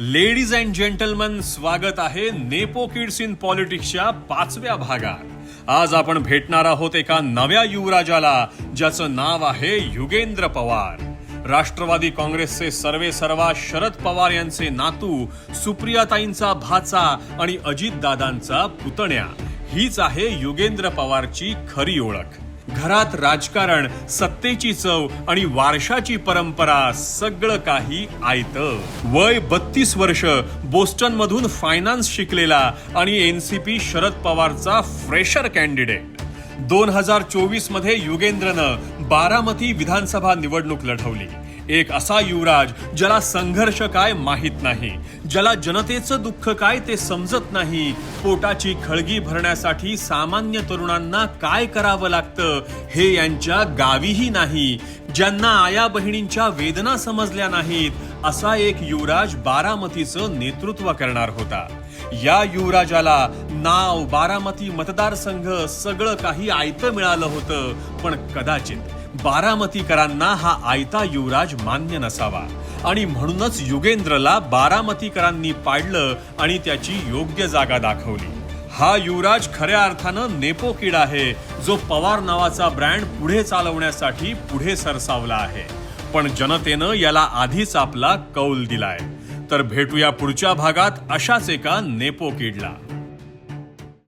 Ladies and gentleman स्वागत आहे nepo kids in पॉलिटिक्सच्या पाचव्या भागात. आज आपण भेटणार आहोत एका नव्या युवराजाला ज्याचं नाव आहे युगेंद्र पवार. राष्ट्रवादी काँग्रेसचे सर्वे सर्वा शरद पवार यांचे नातू सुप्रियाताईंचा भाचा आणि अजितदादांचा पुतण्या. हीच आहे युगेंद्र पवारची खरी ओळख. घरात राजकारण सत्तेची चव आणि वारशाची परंपरा सगळं काही आयत. वय बत्तीस वर्ष बोस्टन मधून फायनान्स शिकलेला आणि एनसीपी शरद पवारचा फ्रेशर कॅन्डिडेट दोन हजार चोवीसमध्ये युगेंद्रनं बारामती विधानसभा निवडणूक लढवली. एक असा युवराज ज्याला संघर्ष काय माहीत नाही ज्याला जनतेचं दुःख काय ते समजत नाही पोटाची खळगी भरण्यासाठी सामान्य तरुणांना काय करावं लागतं हे यांच्या गावीही नाही ज्यांना आया बहिणींच्या वेदना समजल्या नाहीत असा एक युवराज बारामतीचं नेतृत्व करणार होता. या युवराजाला नाव बारामती मतदारसंघ सगळं काही आयतं मिळालं होतं पण कदाचित बारामतीकरांना हा आयता युवराज मान्य नसावा. आणि म्हणूनच युगेंद्रला बारामतीकरांनी पाडलं आणि त्याची योग्य जागा दाखवली. हा युवराज खऱ्या अर्थानं नेपो किड आहे जो पवार नावाचा ब्रँड पुढे चालवण्यासाठी पुढे सरसावला आहे. पण जनतेनं याला आधीच आपला कौल दिलाय. तर भेटूया पुढच्या भागात अशाच एका नेपो किडला.